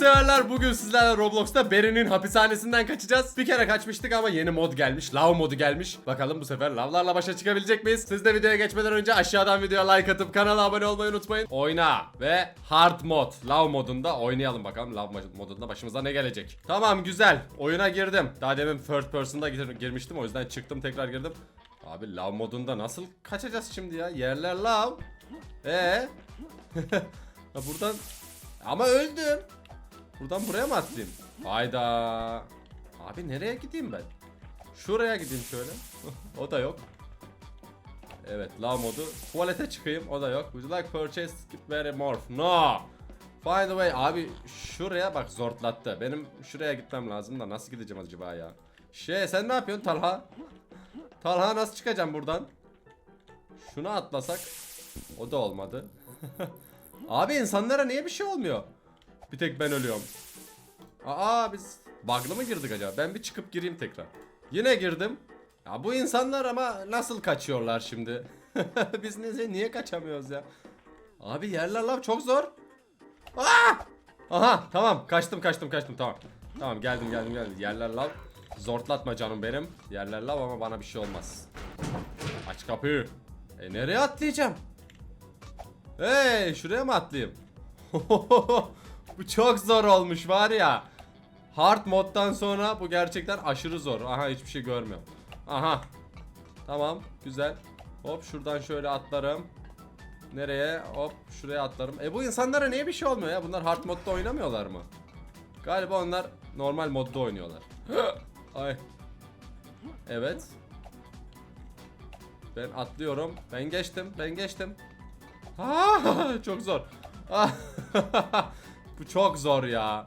severler bugün sizlerle Roblox'ta Barry'nin hapishanesinden kaçacağız. Bir kere kaçmıştık ama yeni mod gelmiş. Lav modu gelmiş. Bakalım bu sefer lavlarla başa çıkabilecek miyiz? Siz de videoya geçmeden önce aşağıdan videoya like atıp kanala abone olmayı unutmayın. Oyna ve hard mod. Lav modunda oynayalım bakalım. Lav modunda başımıza ne gelecek? Tamam güzel. Oyuna girdim. Daha demin first person'da gir- girmiştim. O yüzden çıktım tekrar girdim. Abi lav modunda nasıl kaçacağız şimdi ya? Yerler lav. Ee? Buradan ama öldüm. Buradan buraya mı atlayayım? Hayda. Abi nereye gideyim ben? Şuraya gideyim şöyle. o da yok. Evet, lav modu. Tuvalete çıkayım. O da yok. Would you like purchase very morph? No. By the way abi şuraya bak zortlattı. Benim şuraya gitmem lazım da nasıl gideceğim acaba ya? Şey sen ne yapıyorsun Talha? Talha nasıl çıkacağım buradan? Şunu atlasak o da olmadı. Abi insanlara niye bir şey olmuyor? Bir tek ben ölüyorum. Aa biz bug'lı mı girdik acaba? Ben bir çıkıp gireyim tekrar. Yine girdim. Ya bu insanlar ama nasıl kaçıyorlar şimdi? biz ne, niye kaçamıyoruz ya? Abi yerler lav çok zor. Aa! Aha tamam kaçtım kaçtım kaçtım tamam. Tamam geldim geldim geldim. Yerler lav. Zortlatma canım benim. Yerler lav ama bana bir şey olmaz. Aç kapıyı. E nereye atlayacağım? Hey şuraya mı atlayayım? bu çok zor olmuş var ya. Hard moddan sonra bu gerçekten aşırı zor. Aha hiçbir şey görmüyorum. Aha. Tamam güzel. Hop şuradan şöyle atlarım. Nereye? Hop şuraya atlarım. E bu insanlara niye bir şey olmuyor ya? Bunlar hard modda oynamıyorlar mı? Galiba onlar normal modda oynuyorlar. Ay. Evet. Ben atlıyorum. Ben geçtim. Ben geçtim. Ah, çok zor. Bu çok zor ya.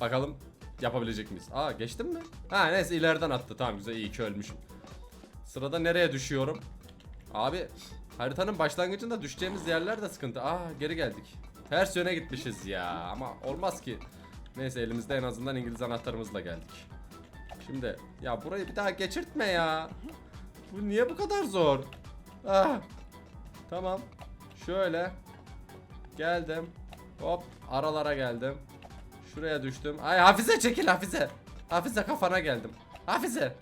Bakalım yapabilecek miyiz? Aa geçtim mi? Ha neyse ileriden attı. Tamam güzel iyi ki ölmüşüm. Sırada nereye düşüyorum? Abi haritanın başlangıcında düşeceğimiz yerler de sıkıntı. Aa geri geldik. Ters yöne gitmişiz ya. Ama olmaz ki. Neyse elimizde en azından İngiliz anahtarımızla geldik. Şimdi ya burayı bir daha geçirtme ya. Bu niye bu kadar zor? Ah. Tamam. Şöyle. Geldim. Hop aralara geldim. Şuraya düştüm. Ay Hafize çekil Hafize. Hafize kafana geldim. Hafize.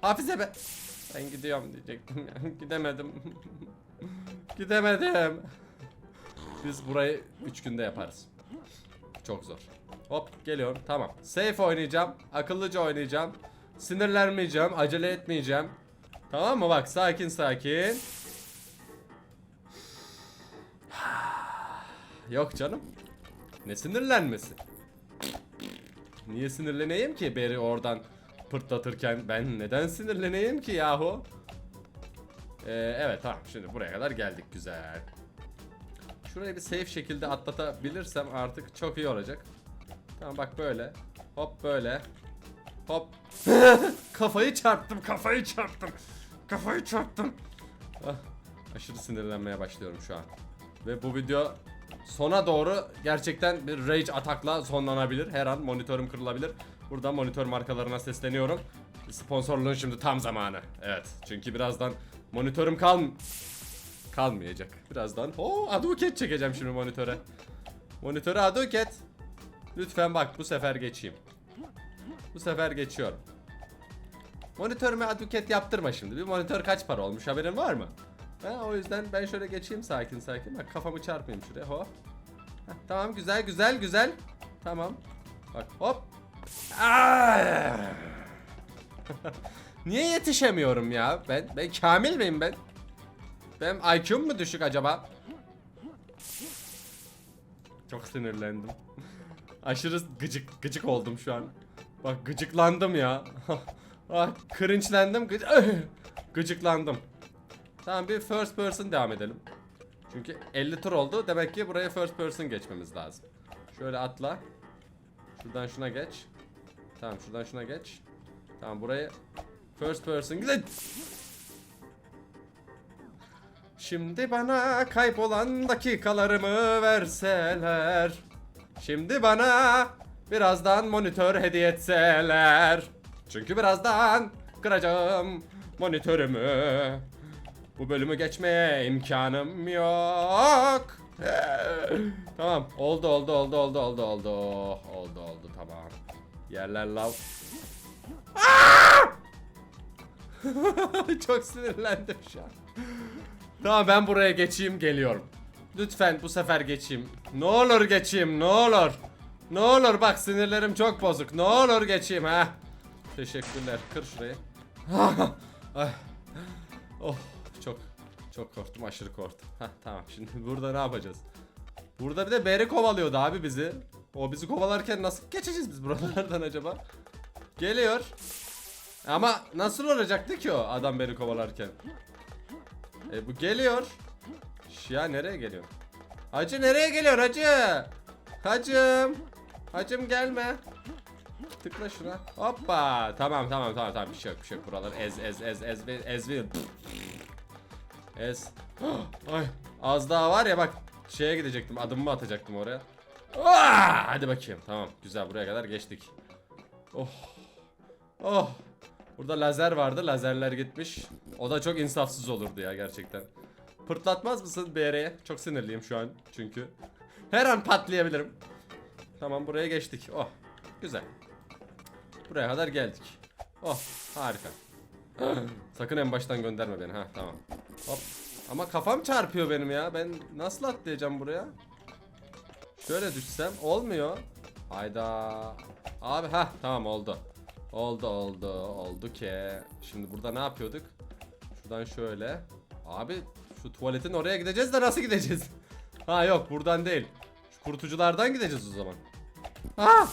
Hafize be. Ben gidiyorum diyecektim. Gidemedim. Gidemedim. Biz burayı 3 günde yaparız. Çok zor. Hop geliyorum. Tamam. Safe oynayacağım. Akıllıca oynayacağım. Sinirlenmeyeceğim. Acele etmeyeceğim. Tamam mı? Bak sakin sakin. Yok canım. Ne sinirlenmesi? Niye sinirleneyim ki beri oradan pırtlatırken ben neden sinirleneyim ki yahu? Ee, evet tamam şimdi buraya kadar geldik güzel. Şurayı bir safe şekilde atlatabilirsem artık çok iyi olacak. Tamam bak böyle. Hop böyle. Hop. kafayı çarptım kafayı çarptım. Kafayı çarptım. Ah, aşırı sinirlenmeye başlıyorum şu an. Ve bu video sona doğru gerçekten bir rage atakla sonlanabilir. Her an monitörüm kırılabilir. Buradan monitör markalarına sesleniyorum. Sponsorluğun şimdi tam zamanı. Evet. Çünkü birazdan monitörüm kal kalmayacak. Birazdan o Aduket çekeceğim şimdi monitöre. Monitöre Aduket. Lütfen bak bu sefer geçeyim. Bu sefer geçiyorum. Monitörüme Aduket yaptırma şimdi. Bir monitör kaç para olmuş haberin var mı? Ha, o yüzden ben şöyle geçeyim sakin sakin. Bak kafamı çarpayım şuraya. Hop. Heh, tamam güzel güzel güzel. Tamam. Bak hop. Aa! Niye yetişemiyorum ya? Ben ben kamil miyim ben? Benim IQ'm mu düşük acaba? Çok sinirlendim. Aşırı gıcık gıcık oldum şu an. Bak gıcıklandım ya. ah, cringe'lendim. Gıc gıcıklandım. Tamam bir first person devam edelim. Çünkü 50 tur oldu. Demek ki buraya first person geçmemiz lazım. Şöyle atla. Şuradan şuna geç. Tamam şuradan şuna geç. Tamam burayı first person gidin. Şimdi bana kaybolan dakikalarımı verseler. Şimdi bana birazdan monitör hediye etseler. Çünkü birazdan kıracağım monitörümü. Bu bölümü geçmeye imkanım yok. tamam oldu oldu oldu oldu oldu oldu oldu oldu tamam. Yerler lav. Çok sinirlendim şu an. Tamam ben buraya geçeyim geliyorum. Lütfen bu sefer geçeyim. Ne olur geçeyim ne olur. Ne olur bak sinirlerim çok bozuk. Ne olur geçeyim ha. Teşekkürler. Kır şurayı. Ay. Oh çok korktum aşırı korktum. Hah tamam şimdi burada ne yapacağız? Burada bir de beri kovalıyordu abi bizi. O bizi kovalarken nasıl geçeceğiz biz buralardan acaba? Geliyor. Ama nasıl olacaktı ki o adam beni kovalarken? E bu geliyor. Ya nereye geliyor? Hacı nereye geliyor hacı? Hacım. Hacım gelme. Tıkla şuna. Hoppa. Tamam tamam tamam tamam bir şey yok bir şey yok. Buraları ez ez ez ez ez ez ez. Ez. Ay az daha var ya bak şeye gidecektim adımımı atacaktım oraya. Ah! Hadi bakayım tamam güzel buraya kadar geçtik. Oh. Oh. Burada lazer vardı lazerler gitmiş. O da çok insafsız olurdu ya gerçekten. Pırtlatmaz mısın BR'ye? Çok sinirliyim şu an çünkü. Her an patlayabilirim. Tamam buraya geçtik. Oh. Güzel. Buraya kadar geldik. Oh harika. Sakın en baştan gönderme beni. Ha tamam. Hop. Ama kafam çarpıyor benim ya. Ben nasıl atlayacağım buraya? Şöyle düşsem olmuyor. Hayda. Abi ha tamam oldu. Oldu oldu oldu ki. Şimdi burada ne yapıyorduk? Şuradan şöyle. Abi şu tuvaletin oraya gideceğiz de nasıl gideceğiz? Ha yok buradan değil. Şu kurutuculardan gideceğiz o zaman. Ha!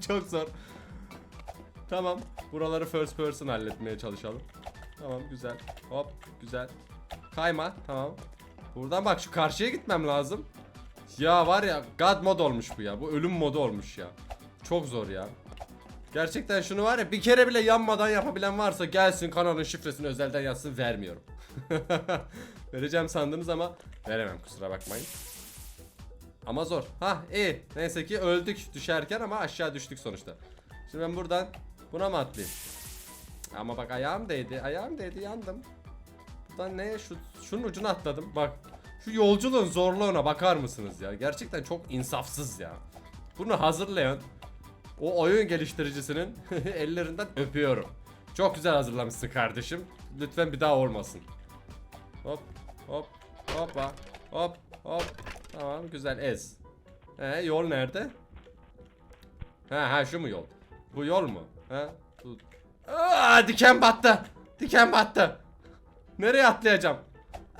Çok zor. Tamam. Buraları first person halletmeye çalışalım. Tamam güzel. Hop güzel. Kayma. Tamam. Buradan bak şu karşıya gitmem lazım. Ya var ya God mod olmuş bu ya. Bu ölüm modu olmuş ya. Çok zor ya. Gerçekten şunu var ya bir kere bile yanmadan yapabilen varsa gelsin kanalın şifresini özelden yazsın vermiyorum. Vereceğim sandınız ama veremem kusura bakmayın. Ama zor. Ha iyi. Neyse ki öldük düşerken ama aşağı düştük sonuçta. Şimdi ben buradan buna mı atlayayım? Ama bak ayağım değdi. Ayağım değdi yandım. Buradan ne? Şu, şunun ucuna atladım. Bak. Şu yolculuğun zorluğuna bakar mısınız ya? Gerçekten çok insafsız ya. Bunu hazırlayan o oyun geliştiricisinin ellerinden öpüyorum. Çok güzel hazırlamışsın kardeşim. Lütfen bir daha olmasın. Hop hop hoppa hop hop. Tamam güzel ez. He yol nerede? Ha ha şu mu yol? Bu yol mu? Ha? Bu... Aa, diken battı. Diken battı. Nereye atlayacağım?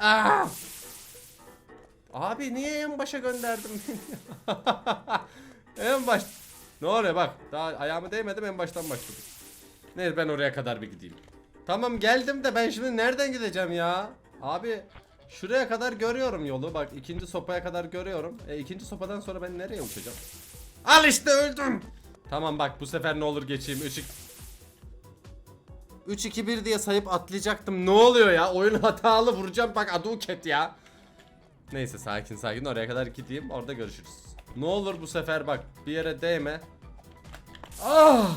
Aa! Abi niye en başa gönderdim beni? en baş. Ne oluyor bak. Daha ayağımı değmedim en baştan başladık. Neyse ben oraya kadar bir gideyim. Tamam geldim de ben şimdi nereden gideceğim ya? Abi şuraya kadar görüyorum yolu. Bak ikinci sopaya kadar görüyorum. E ikinci sopadan sonra ben nereye uçacağım? Al işte öldüm. Tamam bak bu sefer ne olur geçeyim. 3 3 2 1 diye sayıp atlayacaktım. Ne oluyor ya? Oyun hatalı vuracağım bak Aduket ya. Neyse sakin sakin oraya kadar gideyim. Orada görüşürüz. Ne olur bu sefer bak bir yere değme. Ah!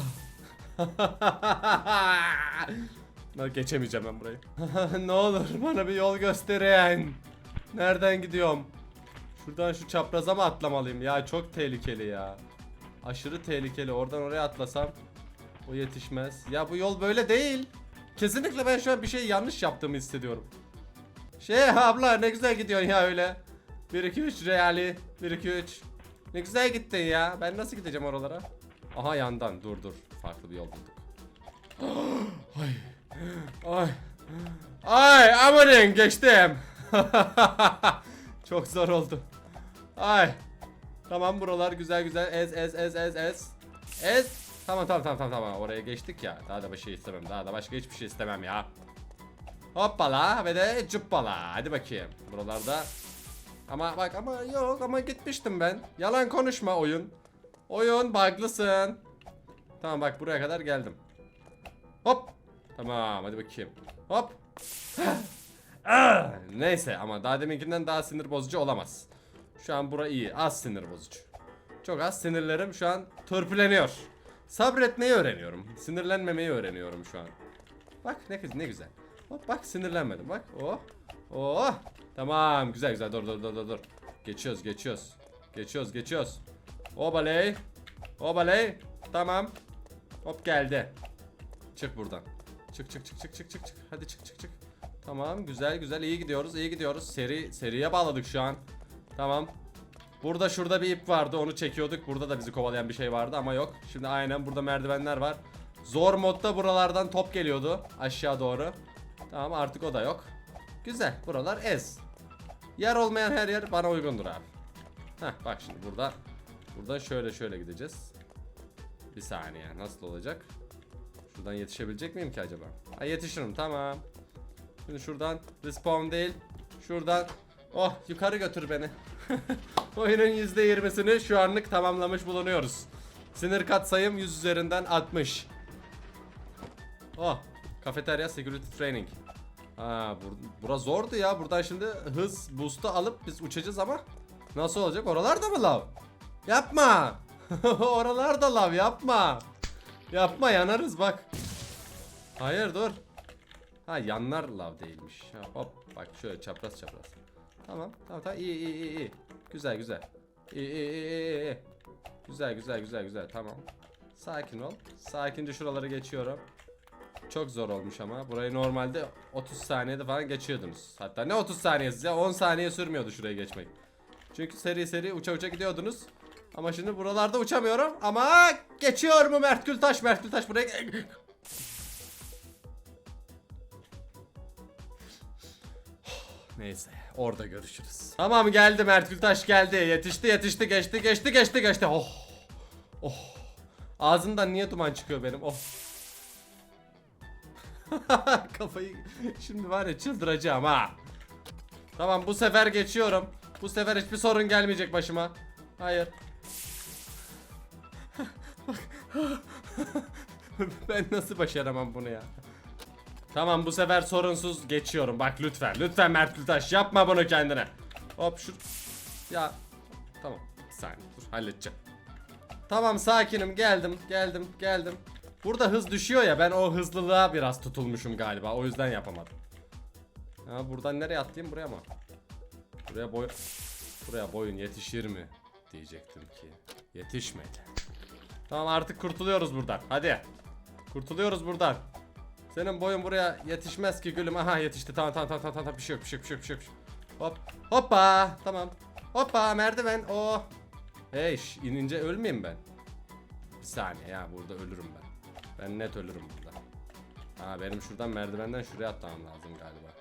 Lan Geçemeyeceğim ben burayı. ne olur bana bir yol gösterin. Nereden gidiyorum? Şuradan şu çapraza mı atlamalıyım? Ya çok tehlikeli ya. Aşırı tehlikeli. Oradan oraya atlasam o yetişmez. Ya bu yol böyle değil. Kesinlikle ben şu an bir şey yanlış yaptığımı hissediyorum. Şey abla ne güzel gidiyorsun ya öyle. 1 2 3 reali. 1 2 3. Ne güzel gittin ya. Ben nasıl gideceğim oralara? Aha yandan. Dur dur. Farklı bir yol bulduk. Ay. Ay. Ay amanın geçtim. Çok zor oldu. Ay. Tamam buralar güzel güzel ez ez ez ez ez. Ez. Tamam tamam tamam tamam tamam oraya geçtik ya. Daha da bir şey istemem. Daha da başka hiçbir şey istemem ya. Hoppala ve de cıppala. Hadi bakayım. Buralarda. Ama bak ama yok ama gitmiştim ben. Yalan konuşma oyun. Oyun buglısın. Tamam bak buraya kadar geldim. Hop. Tamam hadi bakayım. Hop. Ah, Neyse ama daha deminkinden daha sinir bozucu olamaz. Şu an bura iyi. Az sinir bozucu. Çok az sinirlerim şu an törpüleniyor. Sabretmeyi öğreniyorum. Sinirlenmemeyi öğreniyorum şu an. Bak ne, ne güzel. Hop bak sinirlenmedim bak. Oh. Oh. Tamam güzel güzel dur dur dur dur dur. Geçiyoruz geçiyoruz. Geçiyoruz geçiyoruz. Obaley. Obaley. Tamam. Hop geldi. Çık buradan. Çık çık çık çık çık çık çık. Hadi çık çık çık. Tamam güzel güzel iyi gidiyoruz iyi gidiyoruz. Seri seriye bağladık şu an. Tamam. Burada şurada bir ip vardı onu çekiyorduk. Burada da bizi kovalayan bir şey vardı ama yok. Şimdi aynen burada merdivenler var. Zor modda buralardan top geliyordu aşağı doğru. Tamam artık o da yok. Güzel buralar ez. Yer olmayan her yer bana uygundur abi. Heh bak şimdi burada. Buradan şöyle şöyle gideceğiz. Bir saniye nasıl olacak? Şuradan yetişebilecek miyim ki acaba? Ha yetişirim tamam. Şimdi şuradan respawn değil. Şuradan oh yukarı götür beni. Oyunun %20'sini şu anlık tamamlamış bulunuyoruz. Sinir katsayım 100 üzerinden 60. Oh kafeterya security training. Ha bur bura zordu ya. Buradan şimdi hız boost'u alıp biz uçacağız ama nasıl olacak? Oralarda mı lav? Yapma. Oralarda lav yapma. Yapma yanarız bak. Hayır dur. Ha yanlar lav değilmiş. Ha, hop bak şöyle çapraz çapraz. Tamam tamam tamam iyi iyi iyi iyi. Güzel güzel. İyi iyi iyi iyi. iyi. Güzel güzel güzel güzel tamam. Sakin ol. Sakince şuraları geçiyorum. Çok zor olmuş ama. Burayı normalde 30 saniyede falan geçiyordunuz. Hatta ne 30 saniyesi ya 10 saniye sürmüyordu şuraya geçmek. Çünkü seri seri uça uça gidiyordunuz. Ama şimdi buralarda uçamıyorum ama geçiyor mu Mert Gültaş Mert Gültaş buraya Neyse orada görüşürüz. Tamam geldi Mert Gültaş geldi. Yetişti yetişti geçti geçti geçti geçti. Oh. Oh. Ağzından niye duman çıkıyor benim? Oh. Kafayı şimdi var ya çıldıracağım ha. Tamam bu sefer geçiyorum. Bu sefer hiçbir sorun gelmeyecek başıma. Hayır. ben nasıl başaramam bunu ya? Tamam bu sefer sorunsuz geçiyorum. Bak lütfen. Lütfen Mert Gültaş yapma bunu kendine. Hop şu ya tamam. Bir saniye dur halledeceğim. Tamam sakinim geldim geldim geldim. Burada hız düşüyor ya ben o hızlılığa biraz tutulmuşum galiba o yüzden yapamadım. Ha buradan nereye atlayayım buraya mı? Buraya boy buraya boyun yetişir mi diyecektim ki. Yetişmedi. Tamam artık kurtuluyoruz buradan. Hadi. Kurtuluyoruz buradan. Senin boyun buraya yetişmez ki gülüm. Aha yetişti. Tamam tamam tamam tamam, tamam. bir şey yok bir şey yok bir şey yok. Bir şey yok. Hop. Hoppa. Tamam. Hoppa merdiven. Oh. Hey inince ölmeyeyim ben. Bir saniye ya burada ölürüm ben. Ben net ölürüm burada. Ha benim şuradan merdivenden şuraya atlamam lazım galiba.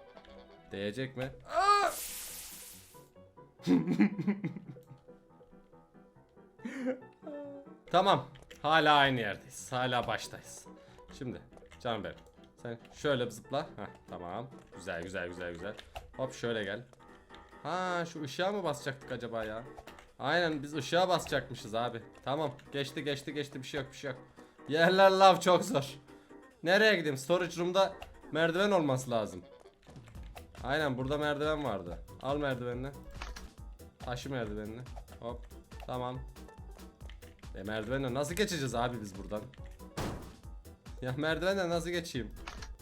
Değecek mi? Tamam. Hala aynı yerdeyiz. Hala baştayız. Şimdi canım benim. Sen şöyle bir zıpla. Heh, tamam. Güzel güzel güzel güzel. Hop şöyle gel. Ha şu ışığa mı basacaktık acaba ya? Aynen biz ışığa basacakmışız abi. Tamam geçti geçti geçti bir şey yok bir şey yok. Yerler lav çok zor. Nereye gideyim? Storage room'da merdiven olması lazım. Aynen burada merdiven vardı. Al merdivenini. Taşı merdivenini. Hop. Tamam. E merdivenle nasıl geçeceğiz abi biz buradan? Ya merdivenle nasıl geçeyim?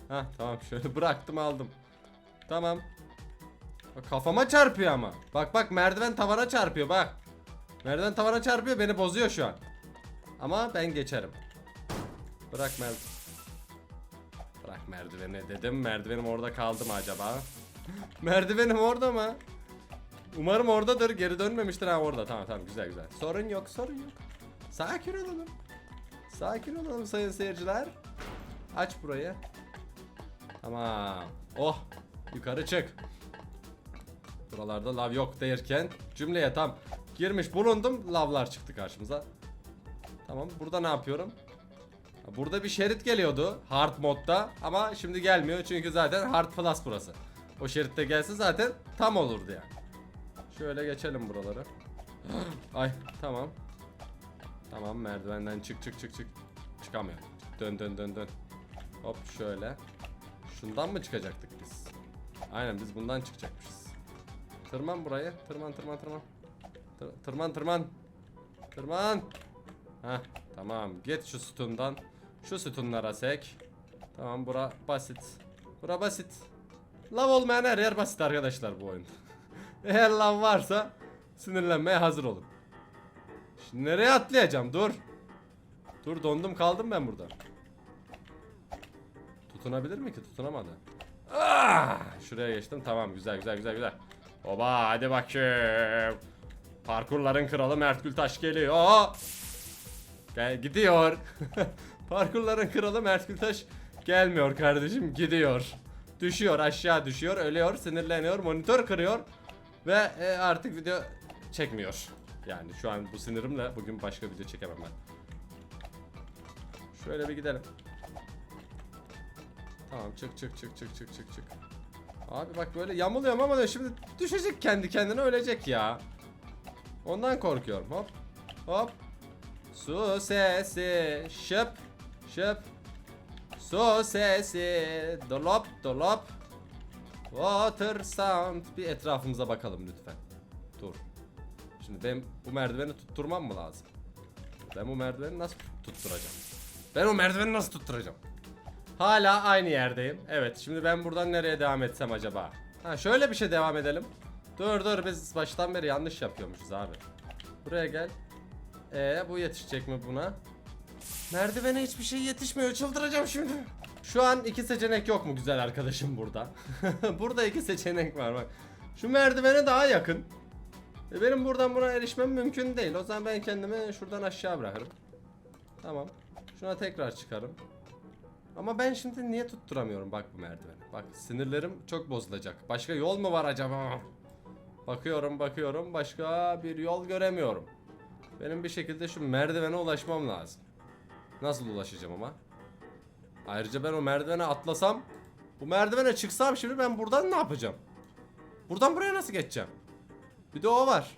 Ha tamam şöyle bıraktım aldım. Tamam. Bak, kafama çarpıyor ama. Bak bak merdiven tavana çarpıyor bak. Merdiven tavana çarpıyor beni bozuyor şu an. Ama ben geçerim. Bırak merdiven. Bırak merdiveni dedim. Merdivenim orada kaldı mı acaba? Merdivenim orada mı? Umarım oradadır. Geri dönmemiştir ha orada. Tamam tamam güzel güzel. Sorun yok sorun yok. Sakin olalım. Sakin olalım sayın seyirciler. Aç burayı. Tamam. Oh. Yukarı çık. Buralarda lav yok derken cümleye tam girmiş bulundum. Lavlar çıktı karşımıza. Tamam. Burada ne yapıyorum? Burada bir şerit geliyordu hard modda ama şimdi gelmiyor çünkü zaten hard plus burası. O şeritte gelse zaten tam olurdu yani. Şöyle geçelim buraları. Ay tamam. Tamam merdivenden çık çık çık çık. Çıkamıyor. Dön dön dön dön. Hop şöyle. Şundan mı çıkacaktık biz? Aynen biz bundan çıkacakmışız. Tırman buraya. Tırman tırman tırman. Tır- tırman tırman. Tırman. Heh tamam. Git şu sütundan. Şu sütunlara sek. Tamam bura basit. Bura basit. Lav olmayan her yer basit arkadaşlar bu oyun. Eğer lav varsa sinirlenmeye hazır olun. Şimdi nereye atlayacağım? Dur. Dur dondum kaldım ben burada. Tutunabilir mi ki? Tutunamadı. Ah! Şuraya geçtim. Tamam güzel güzel güzel güzel. Oba hadi bakayım. Parkurların kralı Mert Gültaş geliyor. Gel gidiyor. Parkurların kralı Mert Gültaş gelmiyor kardeşim gidiyor. Düşüyor aşağı düşüyor ölüyor sinirleniyor monitör kırıyor. Ve e, artık video çekmiyor. Yani şu an bu sinirimle bugün başka video çekemem ben. Şöyle bir gidelim. Tamam çık çık çık çık çık çık çık. Abi bak böyle yamuluyorum ama şimdi düşecek kendi kendine ölecek ya. Ondan korkuyorum. Hop. Hop. Su sesi. Şıp. Şıp. Su sesi. Dolop dolop. Water sound. Bir etrafımıza bakalım lütfen. Dur. Şimdi ben bu merdiveni tutturmam mı lazım? Ben bu merdiveni nasıl tutturacağım? Ben o merdiveni nasıl tutturacağım? Hala aynı yerdeyim. Evet şimdi ben buradan nereye devam etsem acaba? Ha şöyle bir şey devam edelim. Dur dur biz baştan beri yanlış yapıyormuşuz abi. Buraya gel. Ee bu yetişecek mi buna? Merdivene hiçbir şey yetişmiyor. Çıldıracağım şimdi. Şu an iki seçenek yok mu güzel arkadaşım burada? burada iki seçenek var bak. Şu merdivene daha yakın. E benim buradan buna erişmem mümkün değil. O zaman ben kendimi şuradan aşağı bırakırım. Tamam. Şuna tekrar çıkarım. Ama ben şimdi niye tutturamıyorum bak bu merdiveni. Bak sinirlerim çok bozulacak. Başka yol mu var acaba? Bakıyorum bakıyorum başka bir yol göremiyorum. Benim bir şekilde şu merdivene ulaşmam lazım. Nasıl ulaşacağım ama? Ayrıca ben o merdivene atlasam bu merdivene çıksam şimdi ben buradan ne yapacağım? Buradan buraya nasıl geçeceğim? Bir de o var.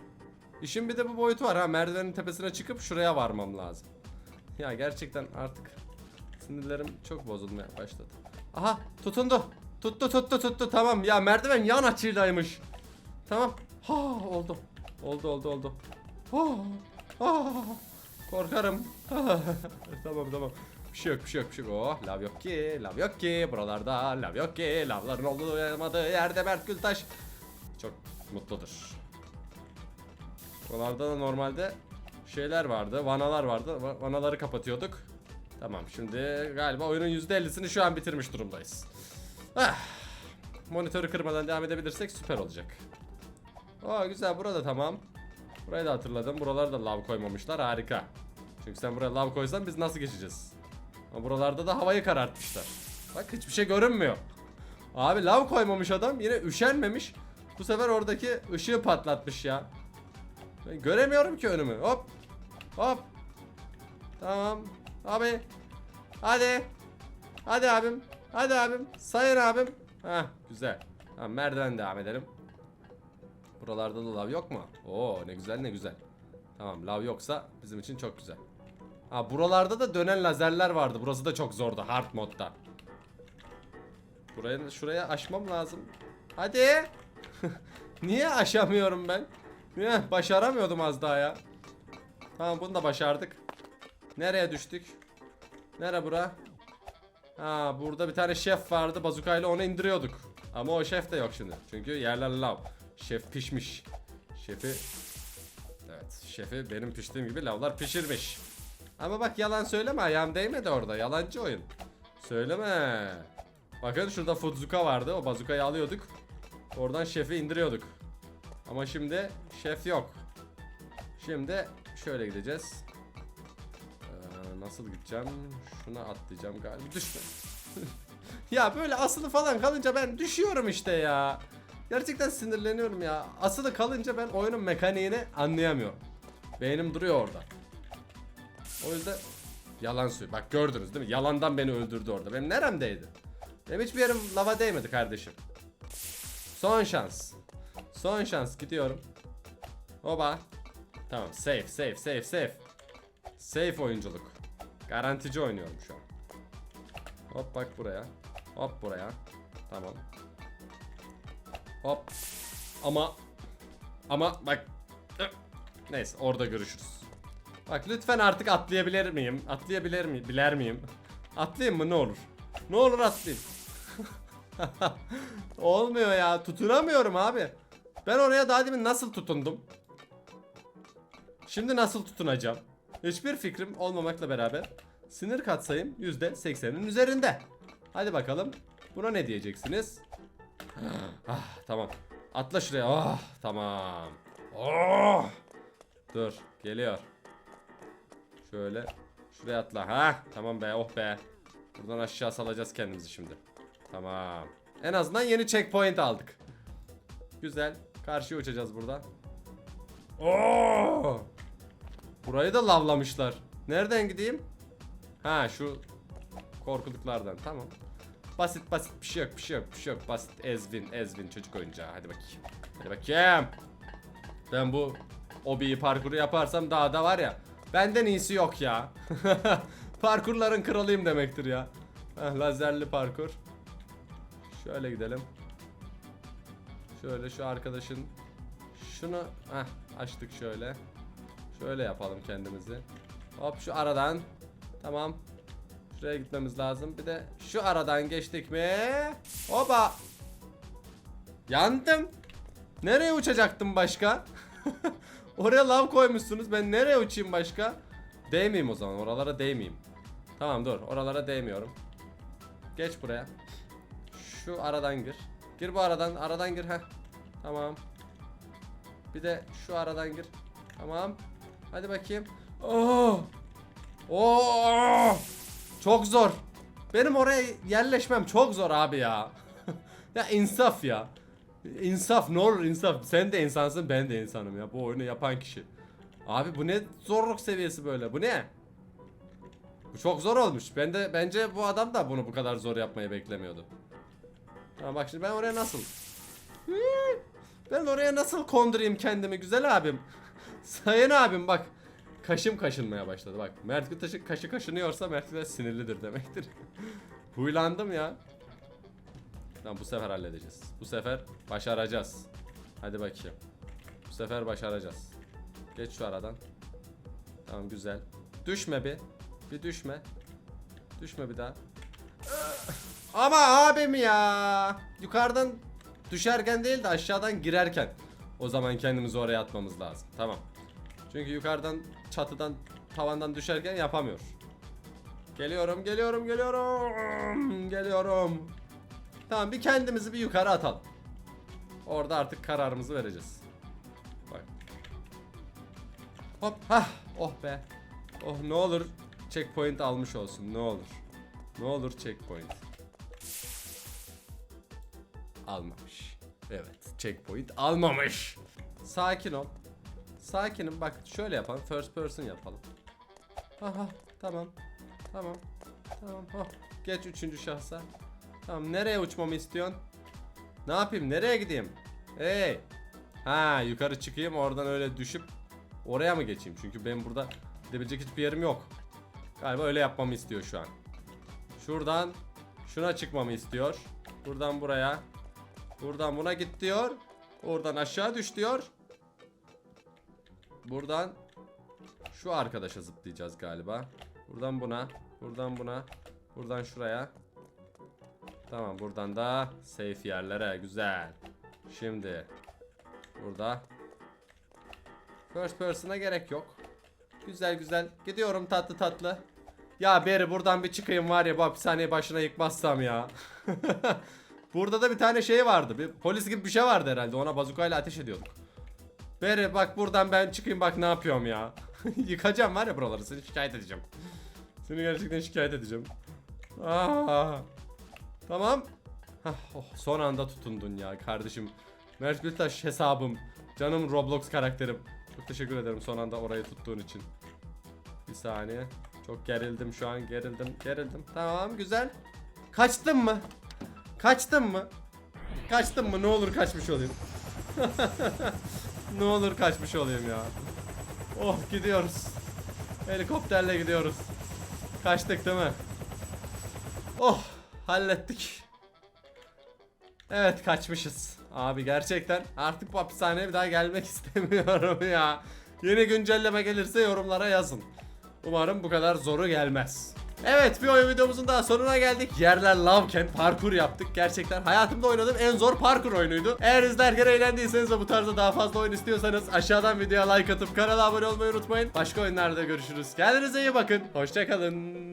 İşin bir de bu boyutu var ha merdivenin tepesine çıkıp şuraya varmam lazım. Ya gerçekten artık sinirlerim çok bozulmaya başladı. Aha tutundu. Tuttu tuttu tuttu tamam ya merdiven yan açıylaymış. Tamam. Ha oldu. Oldu oldu oldu. Ha, ha, korkarım. tamam tamam. Bir şey yok bir şey yok bir şey yok. Oh lav yok ki lav yok ki buralarda lav yok ki lavların olduğu olmadığı yerde Mert Gültaş çok mutludur. Buralarda da normalde şeyler vardı, vanalar vardı. Va- Vanaları kapatıyorduk. Tamam şimdi galiba oyunun %50'sini şu an bitirmiş durumdayız. Ah, monitörü kırmadan devam edebilirsek süper olacak. Aa güzel burada tamam. Burayı da hatırladım. Buralara da lav koymamışlar. Harika. Çünkü sen buraya lav koysan biz nasıl geçeceğiz? Ama buralarda da havayı karartmışlar. Bak hiçbir şey görünmüyor. Abi lav koymamış adam yine üşenmemiş. Bu sefer oradaki ışığı patlatmış ya. Ben göremiyorum ki önümü. Hop. Hop. Tamam. Abi. Hadi. Hadi abim. Hadi abim. Sayın abim. Heh güzel. Tamam merdiven devam edelim. Buralarda da lav yok mu? Oo ne güzel ne güzel. Tamam lav yoksa bizim için çok güzel. Ha buralarda da dönen lazerler vardı. Burası da çok zordu hard modda. Buraya şuraya aşmam lazım. Hadi. Niye aşamıyorum ben? Niye? Başaramıyordum az daha ya. Tamam bunu da başardık. Nereye düştük? Nere bura? Ha burada bir tane şef vardı. Bazukayla onu indiriyorduk. Ama o şef de yok şimdi. Çünkü yerler lav. Şef pişmiş. Şefi Evet, şefi benim piştiğim gibi lavlar pişirmiş. Ama bak yalan söyleme ayağım değmedi orada. Yalancı oyun. Söyleme. Bakın şurada Fudzuka vardı. O bazukayı alıyorduk. Oradan şefi indiriyorduk. Ama şimdi şef yok. Şimdi şöyle gideceğiz. Nasıl gideceğim? Şuna atlayacağım galiba. Düşme. ya böyle asılı falan kalınca ben düşüyorum işte ya. Gerçekten sinirleniyorum ya. Asılı kalınca ben oyunun mekaniğini anlayamıyorum. Beynim duruyor orada. O yüzden yalan söylüyor. Bak gördünüz değil mi? Yalandan beni öldürdü orada. Benim neremdeydi? Benim hiçbir yerim lava değmedi kardeşim. Son şans. Son şans gidiyorum. Oba. Tamam safe safe safe safe. Safe oyunculuk. Garantici oynuyorum şu an. Hop bak buraya. Hop buraya. Tamam. Hop. Ama ama bak Neyse orada görüşürüz. Bak lütfen artık atlayabilir miyim? Atlayabilir miyim? Biler miyim? Atlayayım mı ne olur? Ne olur atlayayım. Olmuyor ya tutunamıyorum abi. Ben oraya daha demin nasıl tutundum? Şimdi nasıl tutunacağım? Hiçbir fikrim olmamakla beraber sinir katsayım %80'in üzerinde. Hadi bakalım. Buna ne diyeceksiniz? ah, tamam. Atla şuraya. Oh, tamam. Oh. Dur, geliyor. Şöyle. Şuraya atla. Ha, tamam be, oh be. Buradan aşağı salacağız kendimizi şimdi. Tamam. En azından yeni checkpoint aldık. Güzel. Karşıya uçacağız buradan. Oo! Burayı da lavlamışlar. Nereden gideyim? Ha şu korkuluklardan. Tamam. Basit basit bir şey yok, bir şey yok, bir şey yok. Basit ezvin, ezvin çocuk oyuncağı. Hadi bakayım. Hadi bakayım. Ben bu obiyi parkuru yaparsam daha da var ya. Benden iyisi yok ya. Parkurların kralıyım demektir ya. Heh, lazerli parkur. Şöyle gidelim. Şöyle şu arkadaşın şunu heh, açtık şöyle. Şöyle yapalım kendimizi. Hop şu aradan. Tamam. Şuraya gitmemiz lazım. Bir de şu aradan geçtik mi? Hopa. Yandım. Nereye uçacaktım başka? Oraya lav koymuşsunuz. Ben nereye uçayım başka? Değmeyeyim o zaman. Oralara değmeyeyim. Tamam dur. Oralara değmiyorum. Geç buraya. Şu aradan gir. Gir bu aradan. Aradan gir. Heh. Tamam. Bir de şu aradan gir. Tamam. Hadi bakayım. Oh. Oo! Çok zor. Benim oraya yerleşmem çok zor abi ya. ya insaf ya. İnsaf ne olur insaf. Sen de insansın ben de insanım ya. Bu oyunu yapan kişi. Abi bu ne zorluk seviyesi böyle? Bu ne? Bu çok zor olmuş. Ben de bence bu adam da bunu bu kadar zor yapmayı beklemiyordu. Tamam bak şimdi ben oraya nasıl? Hmm, Ben oraya nasıl kondurayım kendimi güzel abim? Sayın abim bak. Kaşım kaşınmaya başladı bak. Mert Gütaş'ın kaşı kaşınıyorsa Mert sinirlidir demektir. Huylandım ya. Tamam bu sefer halledeceğiz. Bu sefer başaracağız. Hadi bakayım. Bu sefer başaracağız. Geç şu aradan. Tamam güzel. Düşme bir. Bir düşme. Düşme bir daha. Ama abim ya. Yukarıdan düşerken değil de aşağıdan girerken. O zaman kendimizi oraya atmamız lazım. Tamam. Çünkü yukarıdan çatıdan tavandan düşerken yapamıyor. Geliyorum, geliyorum, geliyorum. Geliyorum. Tamam bir kendimizi bir yukarı atalım. Orada artık kararımızı vereceğiz. Bak. Hop. Hah. Oh be. Oh ne olur checkpoint almış olsun. Ne olur. Ne olur checkpoint. Almamış. Evet, checkpoint almamış. Sakin ol. Sakinim bak şöyle yapalım. First person yapalım. Aha tamam. Tamam. Tamam. Oh. Geç üçüncü şahsa. Tamam nereye uçmamı istiyorsun? Ne yapayım? Nereye gideyim? Hey. Ha yukarı çıkayım oradan öyle düşüp oraya mı geçeyim? Çünkü benim burada gidebilecek hiçbir yerim yok. Galiba öyle yapmamı istiyor şu an. Şuradan şuna çıkmamı istiyor. Buradan buraya. Buradan buna git diyor. Oradan aşağı düş diyor. Buradan şu arkadaşa zıplayacağız galiba. Buradan buna. Buradan buna. Buradan şuraya. Tamam buradan da safe yerlere güzel. Şimdi burada first person'a gerek yok. Güzel güzel gidiyorum tatlı tatlı. Ya beri buradan bir çıkayım var ya bu hapishaneyi başına yıkmazsam ya. Burada da bir tane şey vardı. Bir polis gibi bir şey vardı herhalde. Ona bazukayla ateş ediyorduk. Beri bak buradan ben çıkayım bak ne yapıyorum ya. Yıkacağım var ya buraları seni şikayet edeceğim. Seni gerçekten şikayet edeceğim. Aa. Tamam. Hah, oh, son anda tutundun ya kardeşim. Mert Gültaş hesabım. Canım Roblox karakterim. Çok teşekkür ederim son anda orayı tuttuğun için. Bir saniye. Çok gerildim şu an. Gerildim. Gerildim. Tamam güzel. Kaçtın mı? Kaçtın mı? Kaçtın mı? Ne olur kaçmış olayım. ne olur kaçmış olayım ya. Oh gidiyoruz. Helikopterle gidiyoruz. Kaçtık değil mi? Oh hallettik. Evet kaçmışız. Abi gerçekten artık bu hapishaneye bir daha gelmek istemiyorum ya. Yeni güncelleme gelirse yorumlara yazın. Umarım bu kadar zoru gelmez. Evet bir oyun videomuzun daha sonuna geldik. Yerler lavken parkur yaptık. Gerçekten hayatımda oynadığım en zor parkur oyunuydu. Eğer izlerken eğlendiyseniz ve bu tarzda daha fazla oyun istiyorsanız aşağıdan videoya like atıp kanala abone olmayı unutmayın. Başka oyunlarda görüşürüz. Kendinize iyi bakın. Hoşçakalın.